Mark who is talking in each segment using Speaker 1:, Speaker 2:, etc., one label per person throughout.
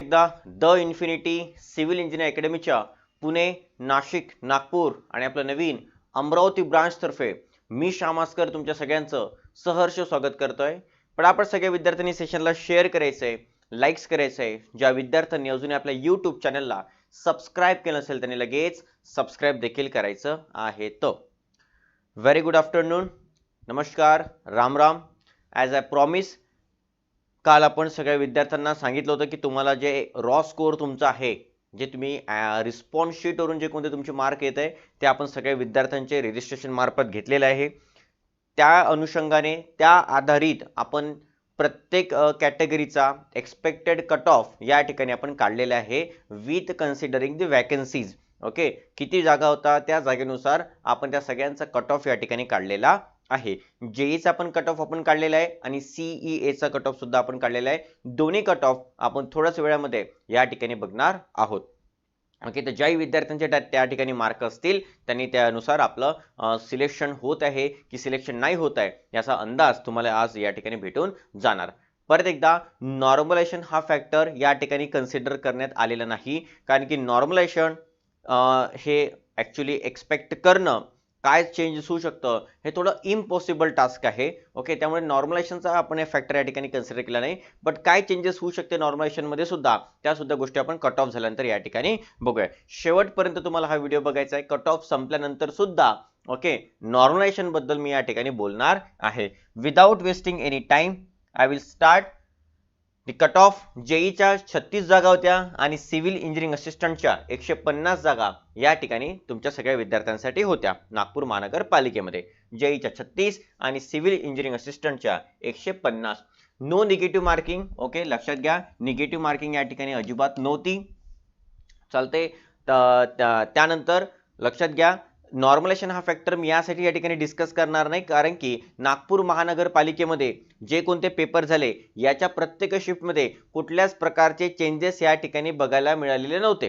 Speaker 1: एकदा the infinity civil engineer अकॅडमीच्या पुणे नाशिक नागपूर आणि आपलं नवीन अमरावती ब्रांचतर्फे मी श्यामास्कर तुमच्या सगळ्यांचं सहर्ष स्वागत करतोय. पण आपण सगळ्या विद्यार्थ्यांनी सेशनला शेअर करायचं आहे लाईक्स करायचं आहे ज्या विद्यार्थ्यांनी अजूनही आपल्या यूट्यूब चॅनलला सबस्क्राईब केलं नसेल त्यांनी लगेच सबस्क्राईब देखील करायचं आहे तर. व्हेरी गुड आफ्टरनून नमस्कार. Ram Ram. As I promise काल आपण सगळ्या विद्यार्थ्यांना सांगितलं होतं की तुम्हाला जे रॉ स्कोअर तुमचा आहे जे तुम्ही रिस्पॉन्स शीटवरून जे कोणते तुमचे मार्क येत आहे ते आपण सगळ्या विद्यार्थ्यांचे रजिस्ट्रेशन मार्फत घेतलेले आहे. त्या अनुषंगाने त्या आधारित आपण प्रत्येक कॅटेगरीचा एक्सपेक्टेड कट ऑफ या ठिकाणी आपण काढलेला आहे with considering the vacancies okay किती जागा होता त्या जागेनुसार आपण त्या सगळ्यांचा कट ऑफ या ठिकाणी काढलेला आहे. जेईचा पण कट ऑफ आपण काढलेला आहे आणि सीई एचा कट ऑफ सुद्धा आपण काढलेला आहे. दोन्ही कट ऑफ आपण थोड्याच वेळामध्ये या ठिकाणी बघणार आहोत. ओके तर ज्याही विद्यार्थ्यांचे त्या- ठिकाणी मार्क असतील त्यांनी त्यानुसार आपलं सिलेक्शन होत आहे की सिलेक्शन नाही होत आहे याचा अंदाज तुम्हाला आज या ठिकाणी भेटून जाणार. परत एकदा नॉर्मलायझेशन हा फॅक्टर या ठिकाणी कन्सिडर करण्यात आलेला नाही. कारण की नॉर्मलायझेशन हे ॲक्च्युली एक्सपेक्ट करणं काय चेंजेस होऊ शकतं? हे थोडं इम्पॉसिबल टास्क आहे. ओके त्यामुळे नॉर्मलायझेशनचा आपण हे फॅक्टर या ठिकाणी कन्सिडर केला नाही. बट काय चेंजेस होऊ शकते नॉर्मलायझेशनमध्ये सुद्धा? त्या सुद्धा गोष्टी आपण कट ऑफ झाल्यानंतर या ठिकाणी बघूया. शेवटपर्यंत तुम्हाला हा व्हिडिओ बघायचा आहे. कट ऑफ संपल्यानंतर सुद्धा ओके नॉर्मलायझेशनबद्दल मी या ठिकाणी बोलणार आहे. Without wasting any time I will start cut off जेईच्या छत्तीस जागा होत्या आणि सिव्हिल इंजिनिअरिंग असिस्टंटच्या एकशे पन्नास जागा या ठिकाणी तुमच्या सगळ्या विद्यार्थ्यांसाठी होत्या नागपूर महानगरपालिकेमध्ये. जेईच्या छत्तीस आणि सिव्हिल इंजिनिअरिंग असिस्टंटच्या एकशे पन्नास. नो निगेटिव्ह मार्किंग ओके लक्षात घ्या. निगेटिव्ह मार्किंग या ठिकाणी अजिबात नव्हती. चालते त्यानंतर लक्षात घ्या. नॉर्मलायझेशन हा फॅक्टर मी यासाठी या ठिकाणी डिस्कस करणार नाही. कारण की नागपूर महानगरपालिकेमध्ये जे कोणते पेपर झाले याच्या प्रत्येक शिफ्टमध्ये कुठल्याच प्रकारचे चेंजेस या ठिकाणी बघायला मिळालेले नव्हते.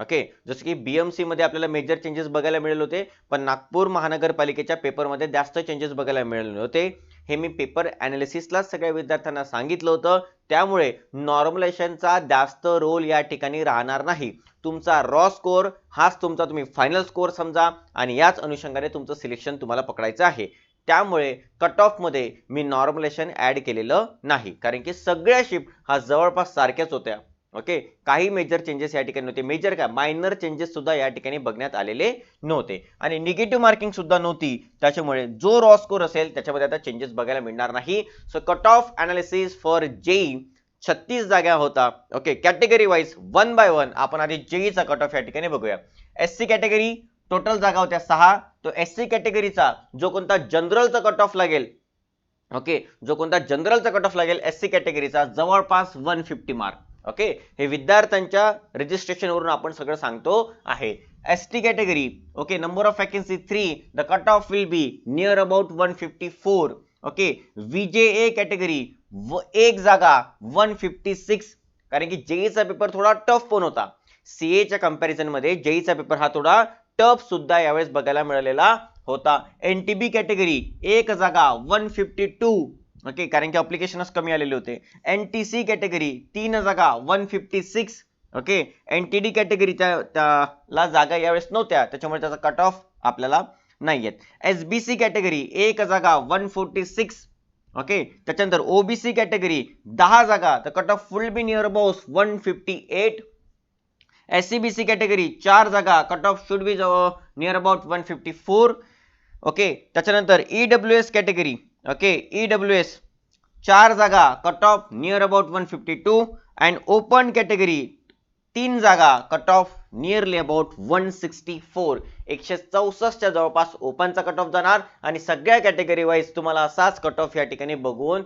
Speaker 1: ओके जसं की बीएमसी मध्ये आपल्याला मेजर चेंजेस बघायला मिळाले होते पण नागपूर महानगरपालिकेच्या पेपरमध्ये जास्त चेंजेस बघायला मिळाले होते. हे मी पेपर अनालिसिसला सगळ्या विद्यार्थ्यांना सांगितलं होतं. त्यामुळे नॉर्मलायझेशनचा जास्त रोल या ठिकाणी राहणार नाही. तुमचा रॉ स्कोअर हाच तुमचा तुम्ही फायनल स्कोअर समजा आणि याच अनुषंगाने तुमचं सिलेक्शन तुम्हाला पकडायचं आहे. त्यामुळे कट ऑफमध्ये मी नॉर्मलायझेशन ऍड केलेलं नाही. कारण की सगळ्या शिफ्ट हा जवळपास सारख्याच होत्या. ओके? काही मेजर चेंजेस या ठिकाणी नव्हते. मेजर काय? मायनर चेंजेस सुद्धा या ठिकाणी बघण्यात आलेले नव्हते. आणि निगेटिव्ह मार्किंग सुद्धा नव्हती. त्याच्यामुळे जो रॉ स्कोर असेल त्याच्यामध्ये आता चेंजेस बघायला मिळणार नाही. So cut off analysis for JE छत्तीस जागा होता. Okay? Category wise one by one आपण आधी जेईचा कट ऑफ या ठिकाणी बघूया. एस सी कॅटेगरी टोटल जागा होत्या सहा. तो एस सी कॅटेगरीचा जो कोणता जनरलचा कट ऑफ लागेल ओके? जो कोणता जनरलचा कट ऑफ लागेल एस सी कॅटेगरीचा जवळपास वन फिफ्टी मार्क ओके? हे विद्यार्थ्यांच्या रजिस्ट्रेशनवरून आपण सगळं सांगतो आहे. S T category okay? Number of vacancy three the cut off will be near about one fifty four okay J A category व एक जागा वन फिफ्टी सिक्स कारण की जेईचा पेपर थोडा टफ पण होता. सीएच्या कंपॅरिझनमध्ये जेईचा पेपर हा थोडा टफ सुद्धा यावेळेस बघायला मिळालेला होता. एन टी बी कॅटेगरी एक जागा वन फिफ्टी टू ओके कारण की अप्लिकेशनच कमी आलेले होते. एन टी सी कॅटेगरी तीन जागा one fifty six okay N T D कॅटेगरीच्या त्याला जागा यावेळेस नव्हत्या. त्याच्यामुळे त्याचा कट ऑफ आपल्याला नाही आहेत एस बी सी कॅटेगरी एक जागा वन फोर्टी सिक्स ओके त्याच्यानंतर ओबीसी कॅटेगरी दहा जागा तर cut off full be near about one fifty eight S C B C category चार जागा cut off should be near about one fifty four okay त्याच्यानंतर E W S category okay E W S चार जागा cut off near about one fifty two and open category तीन जागा cut off nearly about one sixty four एकशे चौसष्टच्या जवळपास ओपनचा cut off जाणार आणि सगळ्या कॅटेगरी वाईज तुम्हाला असाच कट ऑफ या ठिकाणी बघून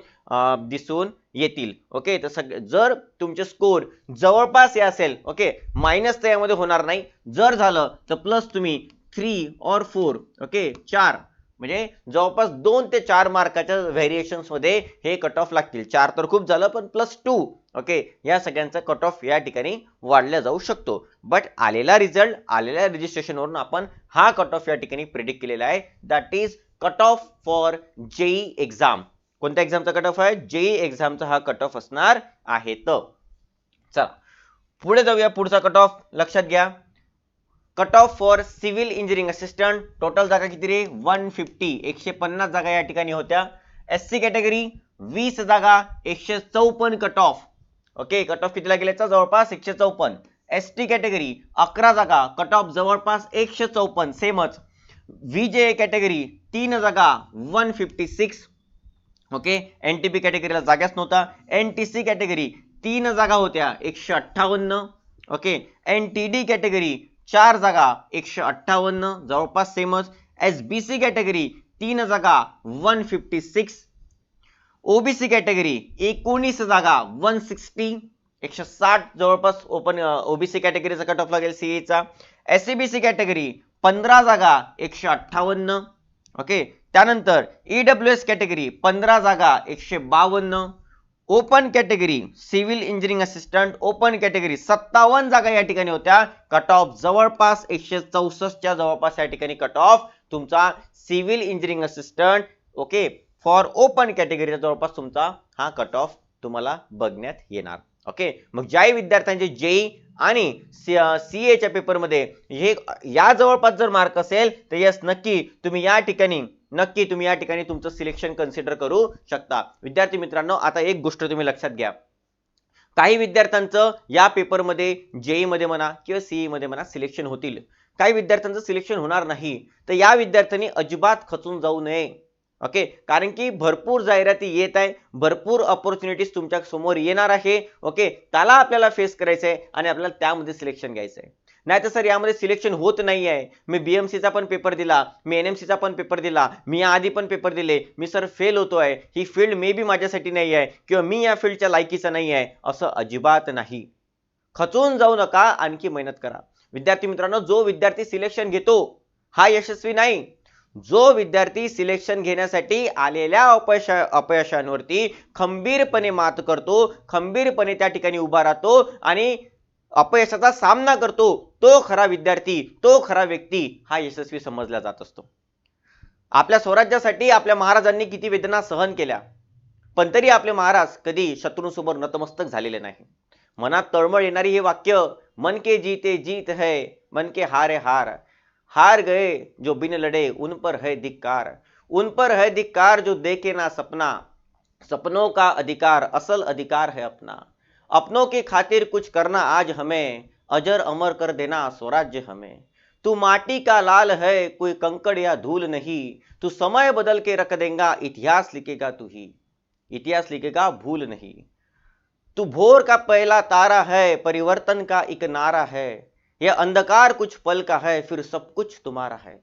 Speaker 1: दिसून येतील. ओके तर सग जर तुमचे स्कोर जवळपास हे असेल ओके मायनस तर यामध्ये होणार नाही. जर झालं तर प्लस तुम्ही थ्री और फोर ओके चार. म्हणजे जवळपास दोन ते चार मार्काच्या व्हेरिएशन्समध्ये हे कट ऑफ लागतील. चार तर खूप झालं पण प्लस टू ओके या सगळ्यांचा कट ऑफ या ठिकाणी वाढला जाऊ शकतो. बट आलेला रिझल्ट आलेल्या रजिस्ट्रेशनवरून आपण हा कट ऑफ या ठिकाणी प्रिडिक्ट केलेला आहे. That is cut off for JE exam कोणत्या एक्झामचा कट ऑफ आहे? जेई एक्झामचा हा कट ऑफ असणार आहे. तर चला पुढे जाऊया पुढचा कट ऑफ लक्षात घ्या. Cut off for civil engineering assistant total जागा किती रे? वन फिफ्टी एकशे पन्नास जागा या ठिकाणी होत्या. एस सी कॅटेगरी वीस जागा एकशे चौपन्न cut off okay cut off कितीला गेल्याचा जवळपास एकशे चौपन्न. एस टी कॅटेगरी अकरा जागा कट ऑफ जवळपास एकशे चौपन्न. सेमच व्ही जे कॅटेगरी तीन जागा one fifty six okay N T P कॅटेगरीला जागाच नव्हता. एन टी सी कॅटेगरी तीन जागा होत्या एकशे अठ्ठावन्न. Okay N T D category चार जागा एकशे अठ्ठावन्न जवळपास सेमच एस बी सी कॅटेगरी तीन जागा one fifty six OBC category एकोणीस जागा वन सिक्स्टी एकशे साठ जवळपास ओपन ओबीसी कॅटेगरीचा कट ऑफ लागेल सीएचा S C B C category पंधरा जागा एकशे अठ्ठावन्न. ओके त्यानंतर ईडब्ल्यू एस कॅटेगरी पंधरा जागा एकशे बावन्न. Open category civil engineering assistant open category. सत्तावन्न जागा या ठिकाणी होत्या. कट ऑफ जवळपास एकशे चौसष्टच्या जवळपास या ठिकाणी कट ऑफ तुमचा civil engineering assistant. Okay for open कॅटेगरीचा जवळपास तुमचा हा कट ऑफ तुम्हाला बघण्यात येणार. ओके मग ज्याही विद्यार्थ्यांचे जेई आणि सी एच्या पेपरमध्ये हे या जवळपास जर मार्क असेल तर यस नक्की तुम्ही या ठिकाणी नक्की तुम्ही या ठिकाणी तुमचं सिलेक्शन कन्सिडर करू शकता. विद्यार्थी मित्रांनो आता एक गोष्ट तुम्ही लक्षात घ्या. काही विद्यार्थ्यांचं या पेपरमध्ये जेई मध्ये म्हणा किंवा सीई मध्ये म्हणा सिलेक्शन होतील. काही विद्यार्थ्यांचं सिलेक्शन होणार नाही. तर या विद्यार्थ्यांनी अजिबात खचून जाऊ नये. ओके कारण की भरपूर जाहिराती येत आहे. भरपूर ऑपॉर्च्युनिटीज तुमच्यासमोर येणार आहे. ओके त्याला आपल्याला फेस करायचं आहे आणि आपल्याला त्यामध्ये सिलेक्शन घ्यायचं आहे नाही तर सर यामध्ये सिलेक्शन होत नाही आहे मी बीएमसीचा पण पेपर दिला मी एनएमसीचा पण पेपर दिला मी आधी पण पेपर दिले. मी सर फेल होतोय. ही फील्ड मे बी माझ्यासाठी नाही आहे किंवा मी या फील्डच्या लायकीचा नाही आहे असं अजिबात नाही. खचून जाऊ नका आणखी मेहनत करा. विद्यार्थी मित्रांनो जो विद्यार्थी सिलेक्शन घेतो हा यशस्वी नाही. जो विद्यार्थी सिलेक्शन घेण्यासाठी आलेल्या अपयशा अपयशांवरती खंबीरपणे मात करतो खंबीरपणे त्या ठिकाणी उभा राहतो आणि अपयशाचा सामना करतो तो खरा विद्यार्थी तो खरा व्यक्ती हा यशस्वी समजला जात असतो. आपल्या स्वराज्यासाठी आपल्या महाराजांनी किती वेदना सहन केल्या पण तरी आपले महाराज कधी शत्रूंसमोर नतमस्तक झालेले नाही. मनात तळमळ येणारी हे वाक्य मन के जीते जीत है मन के हारे हार हार गए जो बिन लड़े उन पर है धिक्कार उन पर है धिक्कार जो देखे ना सपना सपनों का अधिकार असल अधिकार है अपना अपनों की खातिर कुछ करना आज हमें अजर अमर कर देना स्वराज्य हमें। तू माटी का लाल है, कोई कंकड़ या धूल नहीं। तू समय बदल के रख देगा, इतिहास लिखेगा तू ही। इतिहास लिखेगा, भूल नहीं। तू भोर का पहला तारा है, परिवर्तन का एक नारा है। यह अंधकार कुछ पल का है, फिर सब कुछ तुम्हारा है।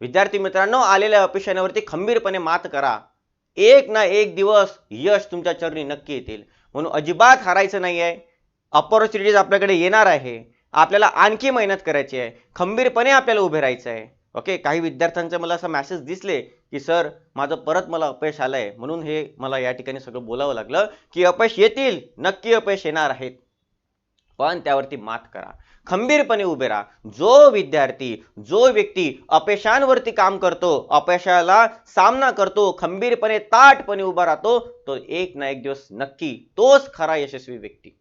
Speaker 1: विद्यार्थी मित्रांनो, आलेल्या अपयशांवरती खंबीरपणे मात करा। एक ना एक दिवस यश तुमच्या चरणी नक्की येतील. म्हणून अजिबात हारायचं नाही आहे अपॉर्च्युनिटीज आपल्याकडे येणार आहे. आपल्याला आणखी मेहनत करायची आहे. खंबीरपणे आपल्याला उभे राहायचं आहे. ओके काही विद्यार्थ्यांचे मला असं मॅसेज दिसले की सर माझं परत मला अपयश आलंय. म्हणून हे मला या ठिकाणी सगळं बोलावं लागलं की अपयश येतील. नक्की अपयश येणार आहेत. पण त्यावरती मात करा. खंबीरपणे उभे राहा. जो विद्यार्थी जो व्यक्ती अपयशांवरती काम करतो अपयशाला सामना करतो खंबीरपणे ताटपणे उभा राहतो तो एक ना एक दिवस नक्की तोच खरा यशस्वी व्यक्ती.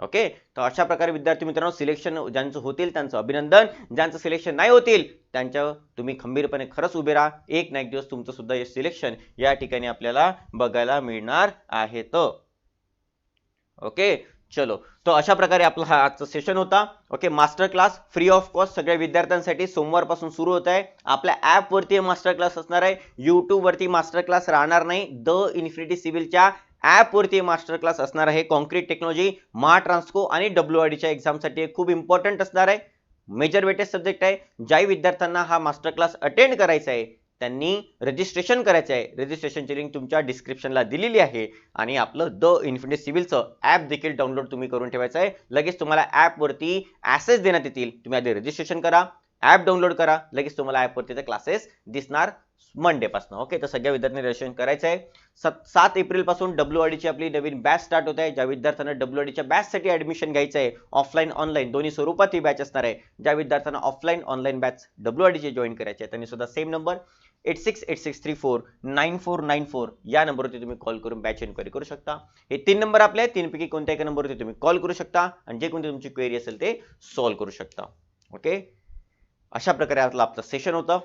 Speaker 1: ओके? तर अशा प्रकारे विद्यार्थी मित्रांनो सिलेक्शन ज्यांचं होतील त्यांचं अभिनंदन. ज्यांचं सिलेक्शन नाही होतील त्यांच्या तुम्ही खंबीरपणे खरंच उभे राहा. एक ना एक दिवस तुमचं सुद्धा हे सिलेक्शन या ठिकाणी आपल्याला बघायला मिळणार आहे तर. ओके? चलो. तो अशा प्रकारे आपला हा आजचा सेशन होता. Okay? Master class free of cost सगळ्या विद्यार्थ्यांसाठी सोमवारपासून सुरू होत आहे. आपल्या ऍप वरती मास्टर क्लास असणार आहे. यूट्यूबवरती मास्टर क्लास राहणार नाही. द इन्फिनिटी सिव्हिलच्या ॲपवरती मास्टर क्लास असणार आहे. कॉन्क्रीट टेक्नॉलॉजी महा ट्रान्सको आणि डब्ल्यू आय डीच्या एक्झामसाठी खूप इम्पॉर्टंट असणार आहे. मेजर वेटेज सब्जेक्ट आहे. ज्याही विद्यार्थ्यांना हा मास्टर क्लास अटेंड करायचा आहे त्यांनी रजिस्ट्रेशन करायचं आहे. रजिस्ट्रेशनची लिंक तुमच्या डिस्क्रिप्शनला दिलेली आहे. आणि आपलं द इन्फिनिटी सिव्हिलचं ॲप देखील डाउनलोड तुम्ही करून ठेवायचं आहे. लगेच तुम्हाला ॲपवरती ॲसेस देण्यात येतील. तुम्ही आधी रजिस्ट्रेशन करा. ॲप डाउनलोड करा. लगेच तुम्हाला ॲपवरती ते क्लासेस दिसणार मंडेपासून ओके तर सगळ्या विद्यार्थ्यांनी रजिस्ट्रेशन करायचं आहे सात सात एप्रिलपासून डब्ल्यू आडीची आपली नवीन बॅच स्टार्ट होत आहे. ज्या विद्यार्थ्यांना डब्ल्यू आडीच्या बॅचसाठी ऍडमिशन घ्यायचं आहे ऑफलाईन ऑनलाईन दोन्ही स्वरूपात ही बॅच असणार आहे. ज्या विद्यार्थ्यांना ऑफलाईन ऑनलाईन बॅच डब्ल्यू आडीची जॉईन करायची आहे त्यांनी सुद्धा same number eight six eight six three four nine four nine four या नंबरवरती तुम्ही कॉल करून बॅच इन्क्वायरी करू शकता. हे तीन नंबर आपले आहेत. तीनपैकी कोणत्या एका नंबरवरती तुम्ही कॉल करू शकता आणि जे कोणती तुमची क्वेरी असेल ते सॉल्व्ह करू शकता. ओके अशा प्रकारे आपलं आपलं सेशन होतं.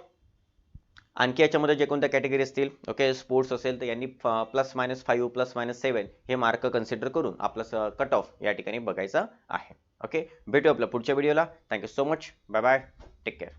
Speaker 1: आणखी याच्यामध्ये जे कोणत्या कॅटेगरी असतील ओके स्पोर्ट्स असेल तर यांनी plus minus five plus minus seven हे मार्क कन्सिडर करून आपलं कट ऑफ या ठिकाणी बघायचं आहे. ओके भेटू आपल्या पुढच्या व्हिडिओला thank you so much bye bye take care